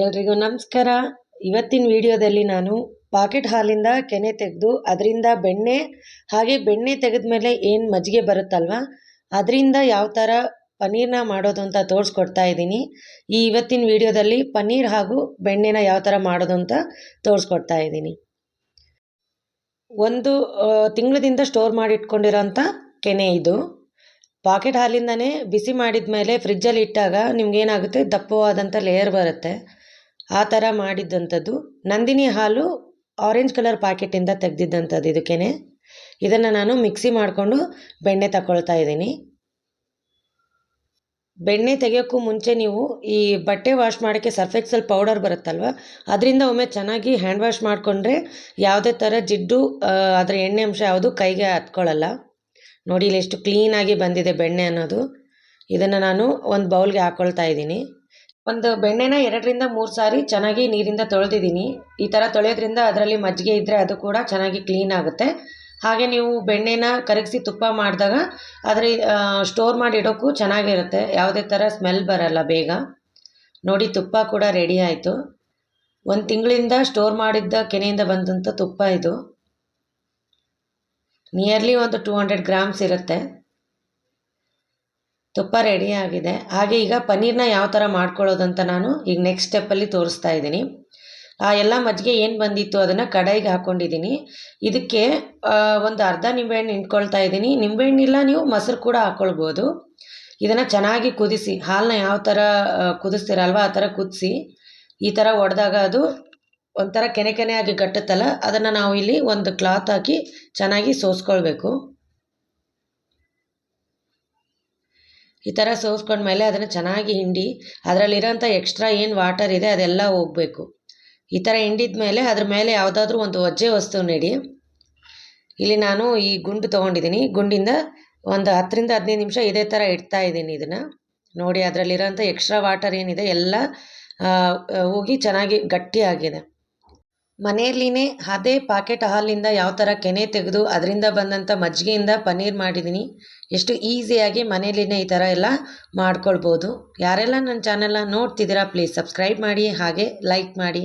ಎಲ್ರಿಗೂ ನಮಸ್ಕಾರ. ಇವತ್ತಿನ ವಿಡಿಯೋದಲ್ಲಿ ನಾನು ಪಾಕೆಟ್ ಹಾಲಿಂದ ಕೆನೆ ತೆಗೆದು, ಅದರಿಂದ ಬೆಣ್ಣೆ, ಹಾಗೆ ಬೆಣ್ಣೆ ತೆಗೆದ ಮೇಲೆ ಏನು ಮಜ್ಜಿಗೆ ಬರುತ್ತಲ್ವ? ಅದರಿಂದ ಯಾವ ಥರ ಪನ್ನೀರ್ನ ಮಾಡೋದು ಅಂತ ತೋರಿಸ್ಕೊಡ್ತಾ ಇದ್ದೀನಿ. ಈ ಇವತ್ತಿನ ವಿಡಿಯೋದಲ್ಲಿ ಪನ್ನೀರ್ ಹಾಗೂ ಬೆಣ್ಣೆನ ಯಾವ ಥರ ಮಾಡೋದು ಅಂತ ತೋರಿಸ್ಕೊಡ್ತಾ ಇದ್ದೀನಿ. ಒಂದು ತಿಂಗಳದಿಂದ ಸ್ಟೋರ್ ಮಾಡಿಟ್ಕೊಂಡಿರೋಂಥ ಕೆನೆ ಇದು. ಪಾಕೆಟ್ ಹಾಲಿಂದನೇ ಬಿಸಿ ಮಾಡಿದ ಮೇಲೆ ಫ್ರಿಜ್ಜಲ್ಲಿ ಇಟ್ಟಾಗ ನಿಮ್ಗೇನಾಗುತ್ತೆ? ದಪ್ಪವಾದಂಥ ಲೇಯರ್ ಬರುತ್ತೆ. ಆ ಥರ ಮಾಡಿದ್ದಂಥದ್ದು. ನಂದಿನಿ ಹಾಲು ಆರೆಂಜ್ ಕಲರ್ ಪ್ಯಾಕೆಟಿಂದ ತೆಗೆದಿದ್ದಂಥದ್ದು ಇದಕ್ಕೇನೆ. ಇದನ್ನು ನಾನು ಮಿಕ್ಸಿ ಮಾಡಿಕೊಂಡು ಬೆಣ್ಣೆ ತಗೊಳ್ತಾ ಇದ್ದೀನಿ. ಬೆಣ್ಣೆ ತೆಗೆಯೋಕ್ಕೂ ಮುಂಚೆ ನೀವು ಈ ಬಟ್ಟೆ ವಾಶ್ ಮಾಡೋಕ್ಕೆ ಸರ್ಫೆಕ್ಸಲ್ ಪೌಡರ್ ಬರುತ್ತಲ್ವ? ಅದರಿಂದ ಒಮ್ಮೆ ಚೆನ್ನಾಗಿ ಹ್ಯಾಂಡ್ ವಾಶ್ ಮಾಡಿಕೊಂಡ್ರೆ ಯಾವುದೇ ಥರ ಜಿಡ್ಡು ಅದರ ಎಣ್ಣೆ ಅಂಶ ಯಾವುದು ಕೈಗೆ ಹತ್ಕೊಳ್ಳಲ್ಲ. ನೋಡಿ, ಇಲ್ಲಿ ಎಷ್ಟು ಕ್ಲೀನಾಗಿ ಬಂದಿದೆ ಬೆಣ್ಣೆ ಅನ್ನೋದು. ಇದನ್ನು ನಾನು ಒಂದು ಬೌಲ್ಗೆ ಹಾಕ್ಕೊಳ್ತಾ ಇದ್ದೀನಿ. ಒಂದು ಬೆಣ್ಣೆನ ಎರಡರಿಂದ ಮೂರು ಸಾರಿ ಚೆನ್ನಾಗಿ ನೀರಿಂದ ತೊಳೆದಿದ್ದೀನಿ. ಈ ಥರ ತೊಳೆಯೋದ್ರಿಂದ ಅದರಲ್ಲಿ ಮಜ್ಜಿಗೆ ಇದ್ದರೆ ಅದು ಕೂಡ ಚೆನ್ನಾಗಿ ಕ್ಲೀನ್ ಆಗುತ್ತೆ. ಹಾಗೆ ನೀವು ಬೆಣ್ಣೆನ ಕರಗಿಸಿ ತುಪ್ಪ ಮಾಡಿದಾಗ ಅದರ ಸ್ಟೋರ್ ಮಾಡಿ ಇಡೋಕ್ಕೂ ಚೆನ್ನಾಗಿರುತ್ತೆ. ಯಾವುದೇ ಥರ ಸ್ಮೆಲ್ ಬರಲ್ಲ ಬೇಗ. ನೋಡಿ, ತುಪ್ಪ ಕೂಡ ರೆಡಿ ಆಯಿತು. ಒಂದು ತಿಂಗಳಿಂದ ಸ್ಟೋರ್ ಮಾಡಿದ್ದ ಕೆನೆಯಿಂದ ಬಂದಂಥ ತುಪ್ಪ ಇದು. ನಿಯರ್ಲಿ ಒಂದು ಟೂ ಹಂಡ್ರೆಡ್ ಗ್ರಾಮ್ಸ್ ಇರುತ್ತೆ. ತುಪ್ಪ ರೆಡಿ ಆಗಿದೆ. ಹಾಗೆ ಈಗ ಪನ್ನೀರ್ನ ಯಾವ ಥರ ಅಂತ ನಾನು ಈಗ ನೆಕ್ಸ್ಟ್ ಸ್ಟೆಪ್ಪಲ್ಲಿ ತೋರಿಸ್ತಾ ಇದ್ದೀನಿ. ಆ ಎಲ್ಲ ಮಜ್ಜಿಗೆ ಏನು ಬಂದಿತ್ತು ಅದನ್ನು ಕಡಾಯಿಗೆ ಹಾಕ್ಕೊಂಡಿದ್ದೀನಿ ಇದಕ್ಕೆ ಒಂದು ಅರ್ಧ ನಿಂಬೆಹಣ್ಣು ಇಟ್ಕೊಳ್ತಾ ಇದ್ದೀನಿ. ನಿಂಬೆಹಣ್ಣಿಲ್ಲ ನೀವು ಮೊಸರು ಕೂಡ ಹಾಕ್ಕೊಳ್ಬೋದು ಇದನ್ನು ಚೆನ್ನಾಗಿ ಕುದಿಸಿ ಹಾಲನ್ನ ಯಾವ ಥರ ಕುದಿಸ್ತೀರಲ್ವ ಆ ಥರ ಕುದಿಸಿ, ಈ ಥರ ಒಡೆದಾಗ ಅದು ಒಂಥರ ಕೆನೆ ಕೆನೆ ಆಗಿ ಗಟ್ಟುತ್ತಲ್ಲ, ಅದನ್ನು ನಾವು ಇಲ್ಲಿ ಒಂದು ಕ್ಲಾತ್ ಹಾಕಿ ಚೆನ್ನಾಗಿ ಸೋಸ್ಕೊಳ್ಬೇಕು. ಈ ಥರ ಸೋಸ್ಕೊಂಡ್ಮೇಲೆ ಅದನ್ನು ಚೆನ್ನಾಗಿ ಹಿಂಡಿ, ಅದರಲ್ಲಿರೋಂಥ ಎಕ್ಸ್ಟ್ರಾ ಏನು ವಾಟರ್ ಇದೆ ಅದೆಲ್ಲ ಹೋಗಬೇಕು. ಈ ಥರ ಹಿಂಡಿದ ಮೇಲೆ ಅದ್ರ ಮೇಲೆ ಯಾವುದಾದ್ರೂ ಒಂದು ಒಜ್ಜೆ ವಸ್ತು ನೀಡಿ ಇಲ್ಲಿ ನಾನು ಈ ಗುಂಡು ತೊಗೊಂಡಿದ್ದೀನಿ. ಗುಂಡಿಂದ ಒಂದು ಹತ್ತರಿಂದ ಹದಿನೈದು ನಿಮಿಷ ಇದೇ ಥರ ಇಡ್ತಾ ಇದ್ದೀನಿ ಇದನ್ನು. ನೋಡಿ ಅದರಲ್ಲಿರೋಂಥ ಎಕ್ಸ್ಟ್ರಾ ವಾಟರ್ ಏನಿದೆ ಎಲ್ಲ ಹೋಗಿ ಚೆನ್ನಾಗಿ ಗಟ್ಟಿಯಾಗಿದೆ. ಮನೆಯಲ್ಲಿನೇ ಅದೇ ಪಾಕೆಟ್ ಹಾಲಿಂದ ಯಾವ ಥರ ಕೆನೆ ತೆಗೆದು ಅದರಿಂದ ಬಂದಂಥ ಮಜ್ಜಿಗೆಯಿಂದ ಪನ್ನೀರ್ ಮಾಡಿದ್ದೀನಿ ಎಷ್ಟು ಈಸಿಯಾಗಿ ಮನೆಯಲ್ಲಿನೇ ಈ ಥರ ಎಲ್ಲ ಮಾಡ್ಕೊಳ್ಬೋದು. ಯಾರೆಲ್ಲ ನನ್ನ ಚಾನೆಲ್ನ ನೋಡ್ತಿದ್ದೀರಾ ಪ್ಲೀಸ್ ಸಬ್ಸ್ಕ್ರೈಬ್ ಮಾಡಿ, ಹಾಗೆ ಲೈಕ್ ಮಾಡಿ.